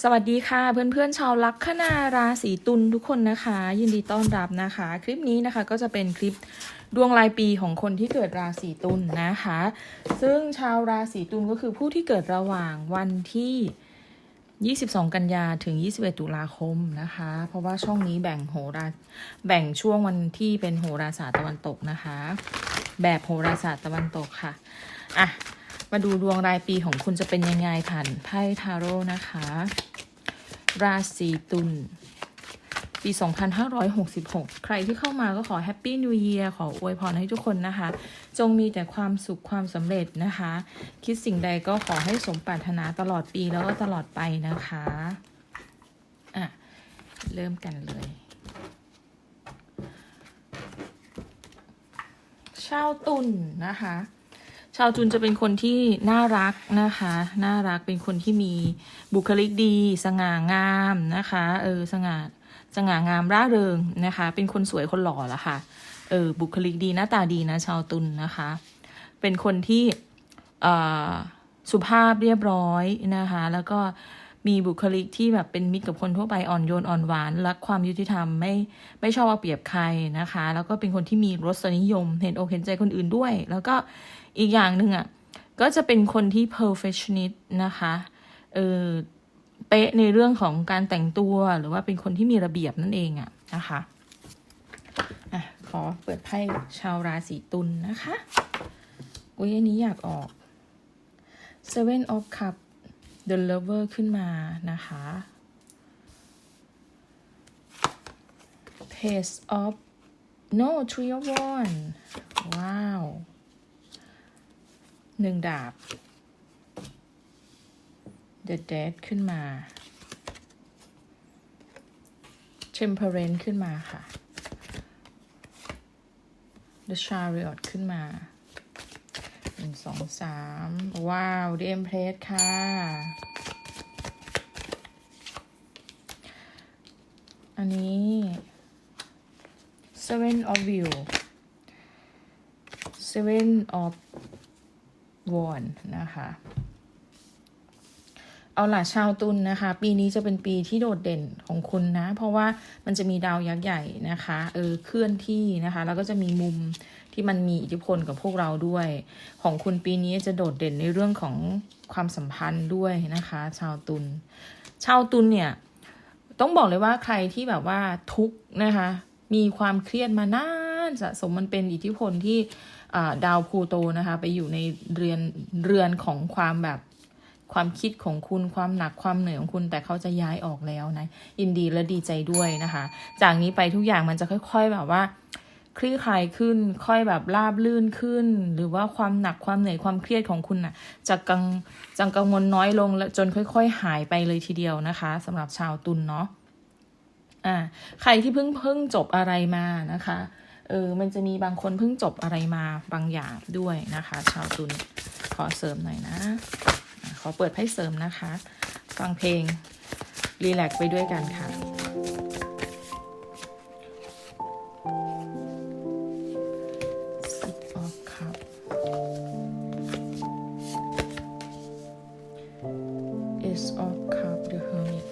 สวัสดีค่ะเพื่อนๆชาวลัคนาราศีตุลทุกคนนะคะ ยินดีต้อนรับนะคะ คลิปนี้นะคะก็จะเป็นคลิปดวงรายปีของคนที่เกิดราศีตุลนะคะ ซึ่งชาวราศีตุลก็คือผู้ที่เกิดระหว่างวันที่ 22 กันยาถึง 21 ตุลาคมนะคะ เพราะว่าช่องนี้แบ่งโหราแบ่งช่วงวันที่เป็นโหราศาสตร์ตะวันตกนะคะ แบบโหราศาสตร์ตะวันตกค่ะอะ มาดูดวงรายปีของคุณจะเป็นยังไงผ่านไพ่ทาโร่นะคะ ราศีตุลปี 2566 ใครที่เข้ามาก็ขอแฮปปี้นิว e ย r ขออวยพรให้ทุกคนนะคะ จงมีแต่ความสุขความสำเร็จนะคะ คิดสิ่งใดก็ขอให้สมปรารถนาตลอดปีแล้วก็ตลอดไปนะคะอะเริ่มกันเลย ชาวตุลนะคะ ชาวจุนจะเป็นคนที่น่ารักนะคะ น่ารักเป็นคนที่มีบุคลิกดี สง่างามนะคะ เออ สง่า สง่างามร่าเริงนะคะ เป็นคนสวยคนหล่อละค่ะ เออ บุคลิกดีหน้าตาดีนะ ชาวตุลนนะคะ เป็นคนที่เอ่อสุภาพเรียบร้อยนะคะ แล้วก็มีบุคลิกที่แบบเป็นมิตรกับคนทั่วไปอ่อนโยนอ่อนหวานรักความยุติธรรมไม่ไม่ชอบเอาเปรียบใครนะคะ แล้วก็เป็นคนที่มีรสนิยม เห็นอกเห็นใจคนอื่นด้วย แล้วก็ อีกอย่างหนึ่งอะก็จะเป็นคนที่ perfectionist นะคะเออเป๊ะในเรื่องของการแต่งตัวหรือว่าเป็นคนที่มีระเบียบนั่นเองอะนะคะอะขอเปิดไพ่ชาวราศีตุลนนะคะอุ้ยอันนี้อยากออก Seven of Cup The Lover ขึ้นมานะคะ Page of No Three of One ว้าว หนึ่งดาบ The Dead ขึ้นมา Temperance ขึ้นมาค่ะ The Chariot ขึ้นมาหนึ่งสองสามว้าว The Empress ค่ะ อันนี้ Seven of View Seven of วอนนะคะเอาล่ะชาวตุลนนะคะ ปีนี้จะเป็นปีที่โดดเด่นของคุณนะ เพราะว่ามันจะมีดาวยักษ์ใหญ่นะคะเออเคลื่อนที่นะคะ แล้วก็จะมีมุมที่มันมีอิทธิพลกับพวกเราด้วย ของคุณปีนี้จะโดดเด่นในเรื่องของความสัมพันธ์ด้วยนะคะ ชาวตุลชาวตุลเนี่ย ต้องบอกเลยว่าใครที่แบบว่าทุกนะคะ มีความเครียดมานานสะสมมันเป็นอิทธิพลที่ ดาวพูโตนะคะไปอยู่ในเรือนเรือนของความแบบความคิดของคุณความหนักความเหนื่อยของคุณแต่เขาจะย้ายออกแล้วนะยินดีและดีใจด้วยนะคะ จากนี้ไปทุกอย่างมันจะค่อย ๆ แบบว่า คลี่คลายขึ้น ค่อยแบบราบลื่นขึ้น หรือว่าความหนักความเหนื่อยความเครียดของคุณน่ะจะกังจังกังวลน้อยลงและจนค่อย ๆ หายไปเลยทีเดียวนะคะสำหรับชาวตุลเนาะอ่าใครที่เพิ่งเพิ่งจบอะไรมานะคะ เออมันจะมีบางคนเพิ่งจบอะไรมาบางอย่างด้วยนะคะ ชาวตุลขอเสริมหน่อยนะ ขอเปิดไพ่เสริมนะคะ ฟังเพลง รีแลกซ์ไปด้วยกันค่ะ Six of Cup Ace of Cup The Hermit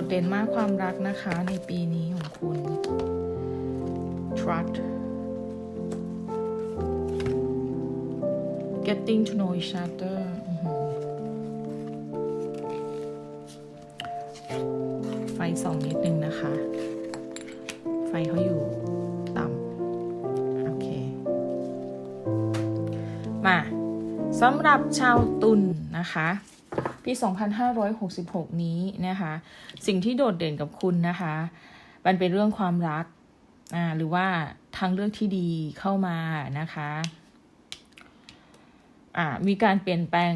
ดดเด่นมากความรักนะคะในปีนี้ของคุณ trust getting to know each other ไฟสองนิดนึงนะคะ ไฟเขาอยู่ต่ำโอเค มาสำหรับชาวตุลนนะคะ ปี 2566 นี้นะคะ สิ่งที่โดดเด่นกับคุณนะคะ มันเป็นเรื่องความรักอ่าหรือว่าทางเลือกที่ดีเข้ามานะคะอ่ามีการเปลี่ยนแปลง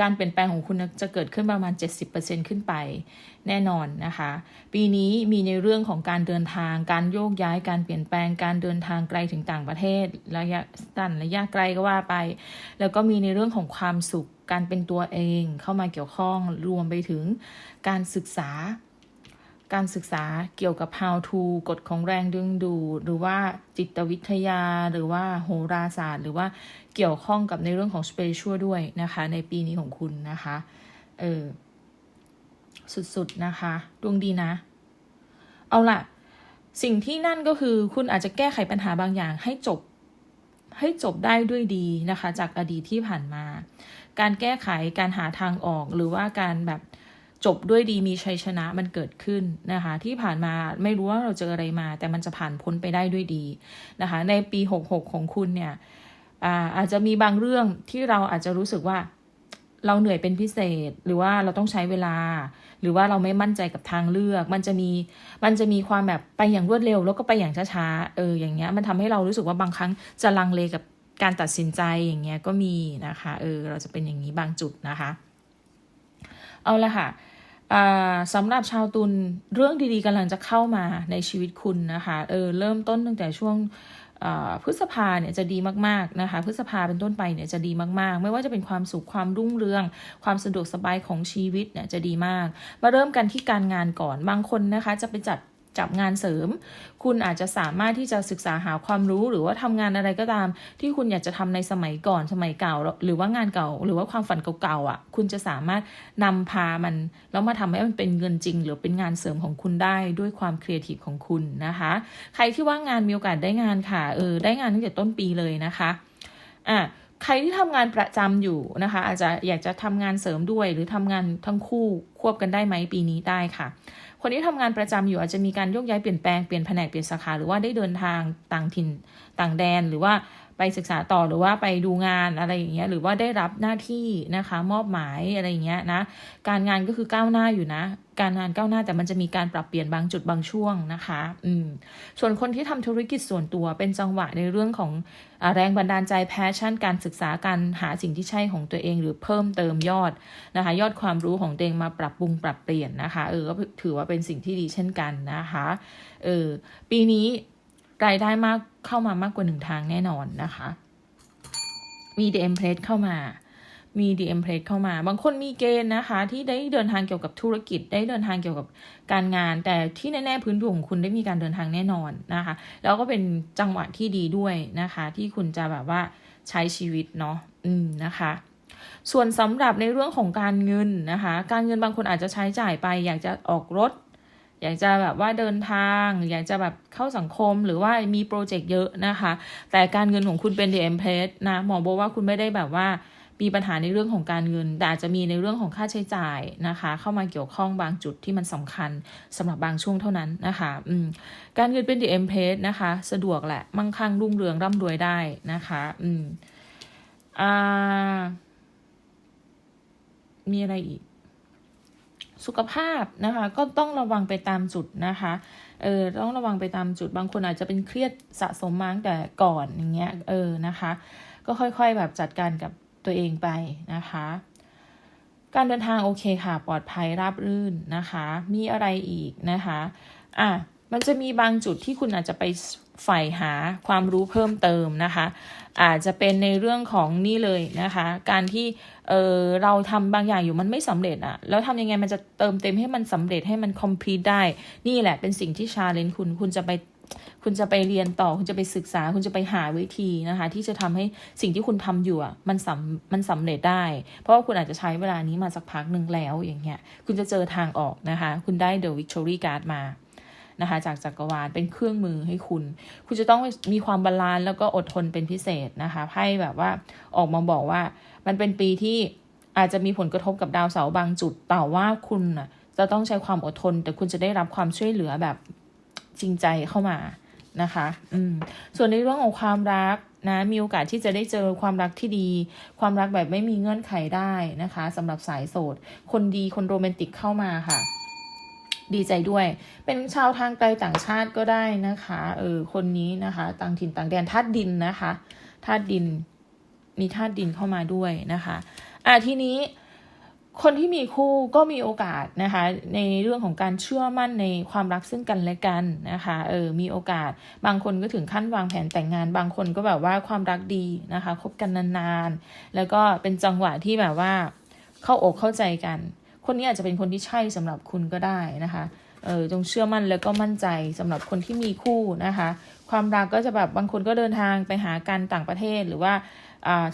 การเปลี่ยนแปลงของคุณจะเกิดขึ้นประมาณ 70%ขึ้นไปแน่นอนนะคะ ปีนี้มีในเรื่องของการเดินทาง การโยกย้าย การเปลี่ยนแปลง การเดินทางไกลถึงต่างประเทศ ระยะสั้นระยะไกลก็ว่าไป แล้วก็มีในเรื่องของความสุข การเป็นตัวเองเข้ามาเกี่ยวข้อง รวมไปถึงการศึกษา การศึกษาเกี่ยวกับ how to กฎของแรงดึงดูดหรือว่าจิตวิทยา หรือว่าโหราศาสตร์ หรือว่าเกี่ยวข้องกับในเรื่องของ spiritual ด้วยนะคะ ในปีนี้ของคุณนะคะ เออ สุดๆ นะคะ ดวงดีนะ เอาล่ะ สิ่งที่นั่นก็คือคุณอาจจะแก้ไขปัญหาบางอย่างให้จบให้จบได้ด้วยดีนะคะ จากอดีตที่ผ่านมา การแก้ไขการหาทางออกหรือว่าการแบบ จบด้วยดีมีชัยชนะมันเกิดขึ้นนะคะ ที่ผ่านมาไม่รู้ว่าเราเจออะไรมา แต่มันจะผ่านพ้นไปได้ด้วยดีนะคะ ในปี 66 ของคุณเนี่ยอาอาจจะมีบางเรื่องที่เราอาจจะรู้สึกว่าเราเหนื่อยเป็นพิเศษ หรือว่าเราต้องใช้เวลา หรือว่าเราไม่มั่นใจกับทางเลือก มันจะมีมันจะมีความแบบไปอย่างรวดเร็ว แล้วก็ไปอย่างช้าๆเอออย่างเงี้ยมันทำให้เรารู้สึกว่าบางครั้งจะลังเลกับการตัดสินใจอย่างเงี้ยก็มีนะคะเออเราจะเป็นอย่างนี้บางจุดนะคะ เอาละค่ะ สำหรับชาวตุลเรื่องดีๆกำลังจะเข้ามาในชีวิตคุณนะคะเออเริ่มต้นตั้งแต่ช่วงพฤษภาเนี่ยจะดีมากๆนะคะพฤษภาเป็นต้นไปเนี่ยจะดีมากๆ ไม่ว่าจะเป็นความสุขความรุ่งเรือง ความสะดวกสบายของชีวิตเนี่ยจะดีมาก มาเริ่มกันที่การงานก่อนบางคนนะคะจะไปจัด จับงานเสริม คุณอาจจะสามารถที่จะศึกษาหาความรู้หรือว่าทำงานอะไรก็ตาม ที่คุณอยากจะทำในสมัยก่อนสมัยเก่า หรือว่างานเก่า หรือว่าความฝันเก่าๆอะ คุณจะสามารถนำพามันแล้วมาทำให้มันเป็นเงินจริง หรือเป็นงานเสริมของคุณได้ด้วยความครีเอทีฟของคุณนะคะ ใครที่ว่างงานมีโอกาสได้งานค่ะเออได้งานตั้งแต่ต้นปีเลยนะคะอะใครที่ทำงานประจำอยู่นะคะ อาจจะอยากจะทำงานเสริมด้วย หรือทำงานทั้งคู่ควบกันได้ไหมปีนี้ได้ค่ะ คนที่ทำงานประจำอยู่อาจจะมีการโยกย้ายเปลี่ยนแปลงเปลี่ยนแผนกเปลี่ยนสาขาหรือว่าได้เดินทางต่างถิ่นต่างแดน หรือว่าไปศึกษาต่อหรือว่าไปดูงานอะไรอย่างเงี้ยหรือว่าได้รับหน้าที่นะคะ มอบหมายอะไรอย่างเงี้ยนะการงานก็คือก้าวหน้าอยู่นะ การงานก้าวหน้าแต่มันจะมีการปรับเปลี่ยนบางจุดบางช่วงนะคะ อืม ส่วนคนที่ทำธุรกิจส่วนตัวเป็นจังหวะในเรื่องของอแรงบันดาลใจแพชชั่น การศึกษาการหาสิ่งที่ใช่ของตัวเอง หรือเพิ่มเติมยอดนะคะ ยอดความรู้ของตัวเองมาปรับปรุงปรับเปลี่ยนนะคะ เออก็ถือว่าเป็นสิ่งที่ดีเช่นกันนะคะ เออปีนี้รายได้มากเข้ามามากกว่าหนึ่งทางแน่นอนนะคะ มีเอ็มเพลสเข้ามา มีดีเอ็มเพลสเข้ามา บางคนมีเกณฑ์นะคะ ที่ได้เดินทางเกี่ยวกับธุรกิจ ได้เดินทางเกี่ยวกับการงาน แต่ที่แน่ๆพื้นดวงของคุณได้มีการเดินทางแน่นอนนะคะ แล้วก็เป็นจังหวะที่ดีด้วยนะคะ ที่คุณจะแบบว่าใช้ชีวิตเนาะอืมนะคะส่วนสำหรับในเรื่องของการเงินนะคะ การเงินบางคนอาจจะใช้จ่ายไป อยากจะออกรถ อยากจะแบบว่าเดินทาง อยากจะแบบเข้าสังคมหรือว่ามีโปรเจกต์เยอะนะคะ แต่การเงินของคุณเป็นเด m มเพสนะหมอบอกว่าคุณไม่ได้แบบว่า มีปัญหาในเรื่องของการเงิน แต่อาจจะมีในเรื่องของค่าใช้จ่ายนะคะ เข้ามาเกี่ยวข้องบางจุดที่มันสำคัญสำหรับบางช่วงเท่านั้นนะคะอืมการเงินเป็นเด m มเพสนะคะ สะดวกแหละ มั่งคั่งรุ่งเรืองร่ำรวยได้นะคะอืมอ่ามีอะไรอีก สุขภาพนะคะ ก็ต้องระวังไปตามจุดนะคะเออต้องระวังไปตามจุดบางคนอาจจะเป็นเครียดสะสมมาตั้งแต่ก่อนอย่างเงี้ยเออนะคะ ก็ค่อยๆแบบจัดการกับ ตัวเองไปนะคะ การเดินทางโอเคค่ะ ปลอดภัยราบรื่นนะคะ มีอะไรอีกนะคะอะมันจะมีบางจุดที่คุณอาจจะไปใฝ่หาความรู้เพิ่มเติมนะคะ อาจจะเป็นในเรื่องของนี่เลยนะคะ การที่เออเราทำบางอย่างอยู่มันไม่สำเร็จอะแล้วทำยังไงมันจะเติมเต็มให้มันสำเร็จให้มัน complete ได้ นี่แหละเป็นสิ่งที่ชาเลนจ์คุณคุณจะไป คุณจะไปเรียนต่อคุณจะไปศึกษา คุณจะไปหาวิธีนะคะ ที่จะทำให้สิ่งที่คุณทำอยู่อะมันสำมันสำเร็จได้ เพราะว่าคุณอาจจะใช้เวลานี้มาสักพักหนึ่งแล้วอย่างเงี้ยคุณจะเจอทางออกนะคะ คุณได้ The Victory Card มานะคะจากจักรวาลเป็นเครื่องมือให้คุณ คุณจะต้องมีความบาลานซ์แล้วก็อดทนเป็นพิเศษนะคะไพ่แบบว่าออกมาบอกว่า มันเป็นปีที่อาจจะมีผลกระทบกับดาวเสาร์บางจุดแต่ว่าคุณน่ะจะต้องใช้ความอดทน แต่คุณจะได้รับความช่วยเหลือแบบ จริงใจเข้ามานะคะ อืม ส่วนในเรื่องของความรักนะ มีโอกาสที่จะได้เจอความรักที่ดี ความรักแบบไม่มีเงื่อนไขได้นะคะสำหรับสายโสด คนดีคนโรแมนติกเข้ามาค่ะ ดีใจด้วย เป็นชาวทางไกลต่างชาติก็ได้นะคะ เออ คนนี้นะคะ ต่างถิ่นต่างแดนธาตุดินนะคะธาตุดิน มีธาตุดินเข้ามาด้วยนะคะ อะทีนี้ คนที่มีคู่ก็มีโอกาสนะคะ ในเรื่องของการเชื่อมั่นในความรักซึ่งกันและกันนะคะเออมีโอกาสบางคนก็ถึงขั้นวางแผนแต่งงาน บางคนก็แบบว่าความรักดีนะคะคบกันนานๆ แล้วก็เป็นจังหวะที่แบบว่า เข้าอกเข้าใจกัน คนนี้อาจจะเป็นคนที่ใช่สำหรับคุณก็ได้นะคะเออจงเชื่อมั่นแล้วก็มั่นใจสำหรับคนที่มีคู่นะคะ ความรักก็จะแบบบางคนก็เดินทางไปหากันต่างประเทศหรือว่า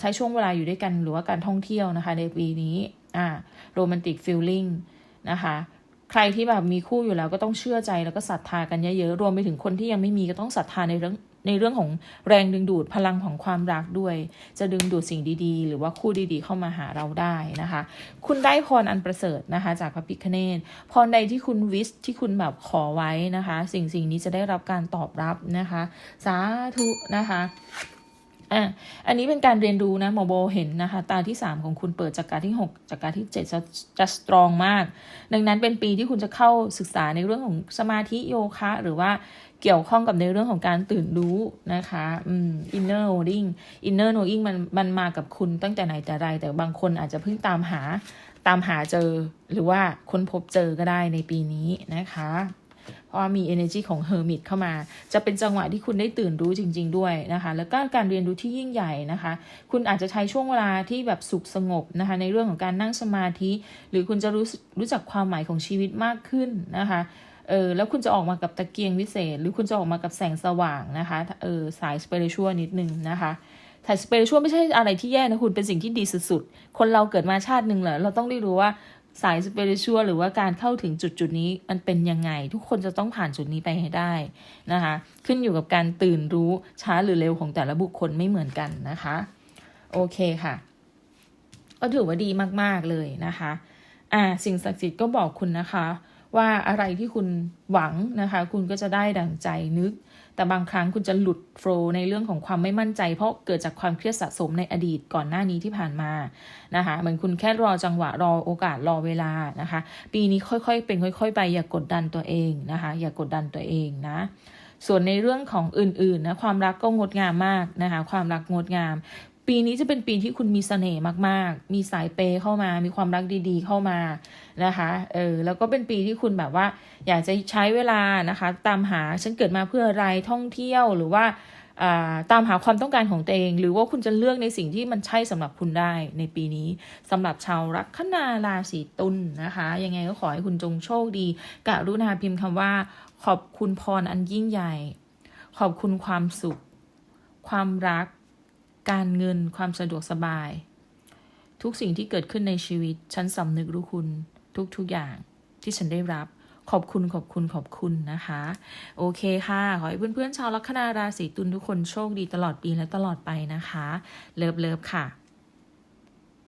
ใช้ช่วงเวลาอยู่ด้วยกันหรือว่าการท่องเที่ยวนะคะในปีนี้ อ่าโรแมนติกฟิลลิ่งนะคะใครที่แบบมีคู่อยู่แล้วก็ต้องเชื่อใจแล้วก็ศรัทธากันเยอะๆรวมไปถึงคนที่ยังไม่มีก็ต้องศรัทธาในเรื่องในเรื่องของแรงดึงดูดพลังของความรักด้วย จะดึงดูดสิ่งดีๆ หรือว่าคู่ดีๆ เข้ามาหาเราได้นะคะ คุณได้พรอันประเสริฐนะคะ จากพระพิคเนตพรใดที่คุณวิสที่คุณแบบขอไว้นะคะ สิ่งสิ่งนี้จะได้รับการตอบรับนะคะ สาธุนะคะ อะอันนี้เป็นการเรียนรู้นะหมอโบเห็นนะคะ ตาที่ 3 ของคุณเปิดจากการที่ 6 จากการที่ 7 จะจะสตรองมาก ดังนั้นเป็นปีที่คุณจะเข้าศึกษาในเรื่องของสมาธิโยคะ หรือว่าเกี่ยวข้องกับในเรื่องของการตื่นรู้นะคะอืม inner knowing inner knowing มันมันมากับคุณตั้งแต่ไหนแต่ไร แต่บางคนอาจจะเพิ่งตามหาตามหาเจอหรือว่าค้นพบเจอก็ได้ในปีนี้นะคะ เพราะมี energy ของ hermit เข้ามา จะเป็นจังหวะที่คุณได้ตื่นรู้จริง ๆ ด้วยนะคะ แล้วก็การเรียนรู้ที่ยิ่งใหญ่นะคะ คุณอาจจะใช้ช่วงเวลาที่แบบสุขสงบนะคะ ในเรื่องของการนั่งสมาธิ หรือคุณจะรู้รู้จักความหมายของชีวิตมากขึ้นนะคะเออแล้วคุณจะออกมากับตะเกียงวิเศษ หรือคุณจะออกมากับแสงสว่างนะคะเออสาย spiritual นิดนึงนะคะสาย spiritual ไม่ใช่อะไรที่แย่นะคุณเป็นสิ่งที่ดีสุดๆ คนเราเกิดมาชาติหนึ่งเหรอเราต้องได้รู้ว่า สายสเปริชวหรือว่าการเข้าถึงจุดจุดนี้มันเป็นยังไง ทุกคนจะต้องผ่านจุดนี้ไปให้ได้นะคะ ขึ้นอยู่กับการตื่นรู้ช้าหรือเร็วของแต่ละบุคคลไม่เหมือนกันนะคะ โอเคค่ะ ก็ถือว่าดีมาก ๆ เลยนะคะ อ่า สิ่งศักดิ์สิทธิ์ก็บอกคุณนะคะ ว่าอะไรที่คุณหวังนะคะ คุณก็จะได้ดั่งใจนึก แต่บางครั้งคุณจะหลุดโฟลในเรื่องของความไม่มั่นใจ เพราะเกิดจากความเครียดสะสมในอดีตก่อนหน้านี้ที่ผ่านมานะคะเหมือนคุณแค่รอจังหวะรอโอกาสรอเวลานะคะ ปีนี้ค่อยๆ เป็นค่อย ๆ ไปอย่ากกดดันตัวเองนะคะ อย่ากกดดันตัวเองนะส่วนในเรื่องของอื่นๆนะความรักก็งดงามมากนะคะความรักงดงามปีนี้จะเป็นปีที่คุณมีเสน่ห์มาก ๆ มีสายเปย์เข้ามา มีความรักดี ๆ เข้ามานะคะ เออ แล้วก็เป็นปีที่คุณแบบว่า อยากจะใช้เวลานะคะ ตามหาฉันเกิดมาเพื่ออะไรท่องเที่ยวหรือว่าตามหาความต้องการของตัวเอง หรือว่าคุณจะเลือกในสิ่งที่มันใช่สำหรับคุณได้ในปีนี้สำหรับชาวลัคนาราศีตุลนะคะ ยังไงก็ขอให้คุณจงโชคดีกะรุณาพิมพ์คำว่า ขอบคุณพรอันยิ่งใหญ่ ขอบคุณความสุข ความรัก การเงินความสะดวกสบาย ทุกสิ่งที่เกิดขึ้นในชีวิต ฉันสำนึกรู้คุณทุกๆอย่างที่ฉันได้รับขอบคุณขอบคุณขอบคุณนะคะ โอเคค่ะ ขอให้เพื่อนๆชาวลัคนาราศีตุลทุกคนโชคดีตลอดปีและตลอดไปนะคะ เลิฟเลิฟค่ะ